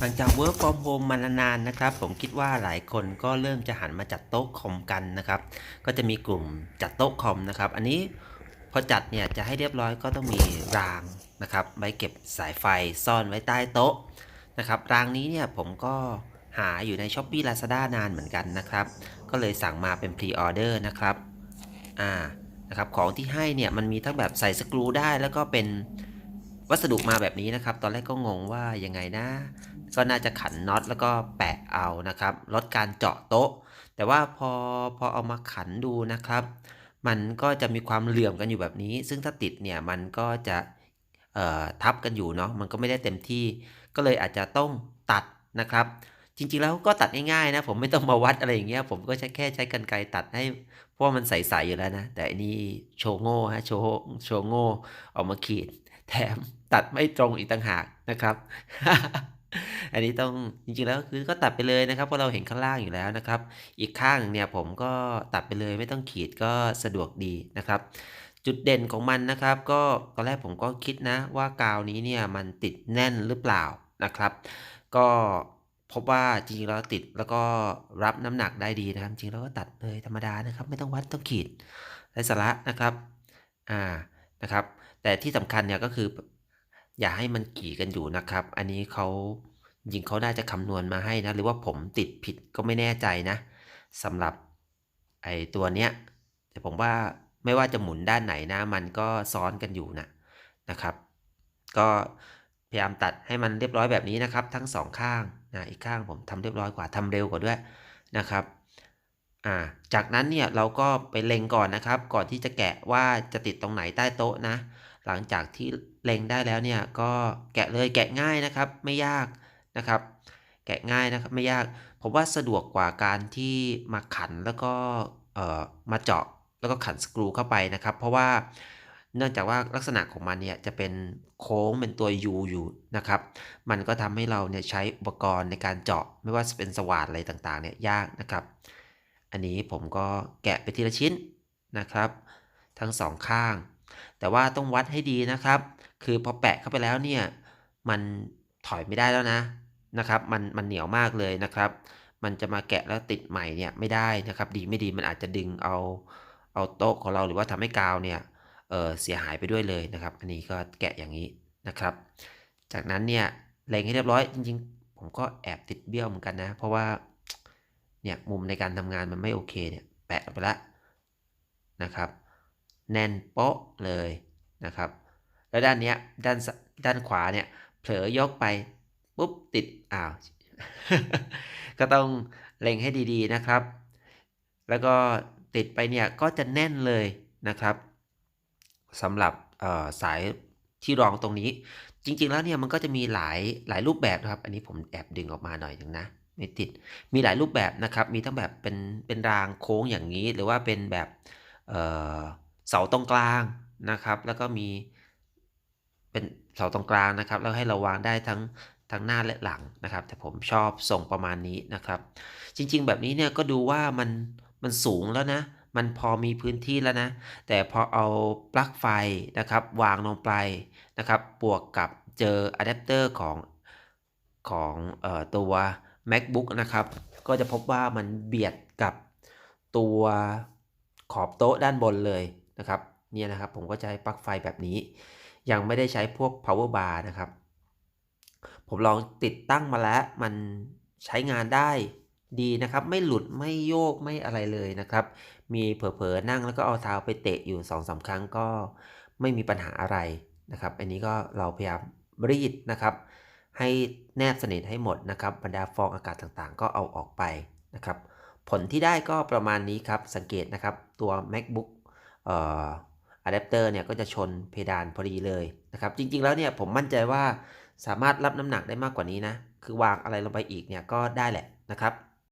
หลังจาก work from home มานานๆนะครับ ผมคิดว่าหลายคนก็เริ่มจะหันมาจัดโต๊ะคอมกันนะครับ ก็จะมีกลุ่มจัดโต๊ะคอมนะครับ อันนี้พอจัดเนี่ยจะให้เรียบร้อยก็ต้องมีรางนะครับไว้เก็บสายไฟซ่อนไว้ใต้โต๊ะนะครับ รางนี้เนี่ยผมก็หาอยู่ใน s h อ p e e Lazada นานเหมือนกันนะครับ ก็เลยสั่งมาเป็น pre order นะครับ อ่า นะครับ ของที่ให้เนี่ยมันมีทั้งแบบใส่สกรูได้แล้วก็เป็นวัสดุมาแบบนี้นะครับ ตอนแรกก็งงว่ายังไงนะ ก็น่าจะขันน็อตแล้วก็แปะเอานะครับ ลดการเจาะโต๊ะ แต่ว่าพอพอเอามาขันดูนะครับ มันก็จะมีความเหลื่อมกันอยู่แบบนี้ ซึ่งถ้าติดเนี่ยมันก็จะทับกันอยู่เนาะมันก็ไม่ได้เต็มที่ ก็เลยอาจจะต้องตัดนะครับ จริงๆแล้วก็ตัดง่ายๆนะ ผมไม่ต้องมาวัดอะไรอย่างเงี้ยผมก็ใช้แค่ใช้กรรไกรตัดให้เพราะว่ามันใสๆอยู่แล้วนะ แต่อันนี้โชว์โง่ฮะโชว์โชว์โง่ออกมาขีด แถมตัดไม่ตรงอีกต่างหากนะครับ อันนี้ต้องจริงๆแล้วคือก็ตัดไปเลยนะครับเพราะเราเห็นข้างล่างอยู่แล้วนะครับ อีกข้างเนี่ยผมก็ตัดไปเลยไม่ต้องขีดก็สะดวกดีนะครับ จุดเด่นของมันนะครับ ก็ตอนแรกผมก็คิดนะว่ากาวนี้เนี่ยมันติดแน่นหรือเปล่านะครับ ก็พบว่าจริงๆแล้วติดแล้วก็รับน้ำหนักได้ดีนะครับ จริงๆแล้วก็ตัดเลยธรรมดานะครับ ไม่ต้องวัดต้องขีดไร้สาระนะครับอ่านะครับ แต่ที่สำคัญเนี่ยก็คือ อย่าให้มันกี่กันอยู่นะครับ อันนี้เขา จริงเขาน่าจะคำนวณมาให้นะ หรือว่าผมติดผิดก็ไม่แน่ใจนะสำหรับไอตัวเนี้ยแต่ผมว่าไม่ว่าจะหมุนด้านไหนนะมันก็ซ้อนกันอยู่นะนะครับ ก็พยายามตัดให้มันเรียบร้อยแบบนี้นะครับ ทั้งสองข้างนะอีกข้างผมทำเรียบร้อยกว่าทำเร็วกว่าด้วยนะครับอ่าจากนั้นเนี่ยเราก็ไปเล็งก่อนนะครับ ก่อนที่จะแกะว่าจะติดตรงไหนใต้โต๊ะนะ หลังจากที่เล็งได้แล้วเนี่ยก็แกะเลยแกะง่ายนะครับ ไม่ยาก นะครับ แกะง่ายนะครับไม่ยาก ผมว่าสะดวกกว่าการที่มาขันแล้วก็เอ่อมาเจาะแล้วก็ขันสกรูเข้าไปนะครับ เพราะว่าเนื่องจากว่าลักษณะของมันเนี่ยจะเป็นโค้งเป็นตัว U อยู่นะครับ มันก็ทำให้เราเนี่ยใช้อุปกรณ์ในการเจาะไม่ว่าจะเป็นสว่านอะไรต่างๆเนี่ยยากนะครับ อันนี้ผมก็แกะไปทีละชิ้นนะครับ ทั้งสองข้าง แต่ว่าต้องวัดให้ดีนะครับ คือพอแปะเข้าไปแล้วเนี่ยมันถอยไม่ได้แล้วนะ นะครับมันมันเหนียวมากเลยนะครับ มันจะมาแกะแล้วติดใหม่เนี่ยไม่ได้นะครับ ดีไม่ดีมันอาจจะดึงเอาเอาโต๊ะของเราหรือว่าทำให้กาวเนี่ยเเสียหายไปด้วยเลยนะครับ อันนี้ก็แกะอย่างนี้นะครับ จากนั้นเนี่ยเล็งให้เรียบร้อยจริงๆ ผมก็แอบติดเบี้ยวเหมือนกันนะ เพราะว่าเนี่ยมุมในการทำงานมันไม่โอเคเนี่ยแปะไปแล้วนะครับ แน่นโป๊ะเลยนะครับ แล้วด้านเนี้ยด้านด้านขวาเนี่ยเผลอยกไป ปุ๊บติดอ้าว ก็ต้องเล็งให้ดีๆนะครับ แล้วก็ติดไปเนี่ยก็จะแน่นเลยนะครับสำหรับสายที่รองตรงนี้ จริง ๆ แล้วเนี่ยมันก็จะมีหลายหลายรูปแบบนะครับ อันนี้ผมแอบดึงออกมาหน่อยหนึ่งนะไม่ติดมีหลายรูปแบบนะครับ มีทั้งแบบเป็นเป็นรางโค้งอย่างนี้ หรือว่าเป็นแบบเเสาตรงกลางนะครับ แล้วก็มีเป็นเสาตรงกลางนะครับ แล้วให้เราวางได้ทั้ง ทั้งหน้าและหลังนะครับ แต่ผมชอบทรงประมาณนี้นะครับ จริงๆ แบบนี้เนี่ยก็ดูว่ามันมันสูงแล้วนะ มันพอมีพื้นที่แล้วนะ แต่พอเอาปลั๊กไฟนะครับ วางลงไปนะครับ บวกกับเจออะแดปเตอร์ของของออตัว macbook นะครับ ก็จะพบว่ามันเบียดกับตัวขอบโต๊ะด้านบนเลยนะครับ เนี่ยนะครับผมก็จะใช้ปลั๊กไฟแบบนี้ ยังไม่ได้ใช้พวก power bar นะครับ ผมลองติดตั้งมาแล้วมันใช้งานได้ดีนะครับ ไม่หลุดไม่โยกไม่อะไรเลยนะครับ มีเผลอๆนั่งแล้วก็เอาเท้าไปเตะอยู่2อสาครั้งก็ไม่มีปัญหาอะไรนะครับ อันนี้ก็เราพยายามรีดนะครับ ให้แนบสนิทให้หมดนะครับบรรดาฟองอากาศต่างๆ ก็เอาออกไปนะครับ ผลที่ได้ก็ประมาณนี้ครับสังเกตนะครับตัว macbook เอ่ออะแดปเตอร์เนี่ยก็จะชนเพดานพอดีเลยนะครับ จริงๆแล้วเนี่ยผมมั่นใจว่า สามารถรับน้ำหนักได้มากกว่านี้นะ คือวางอะไรลงไปอีกเนี่ยก็ได้แหละนะครับ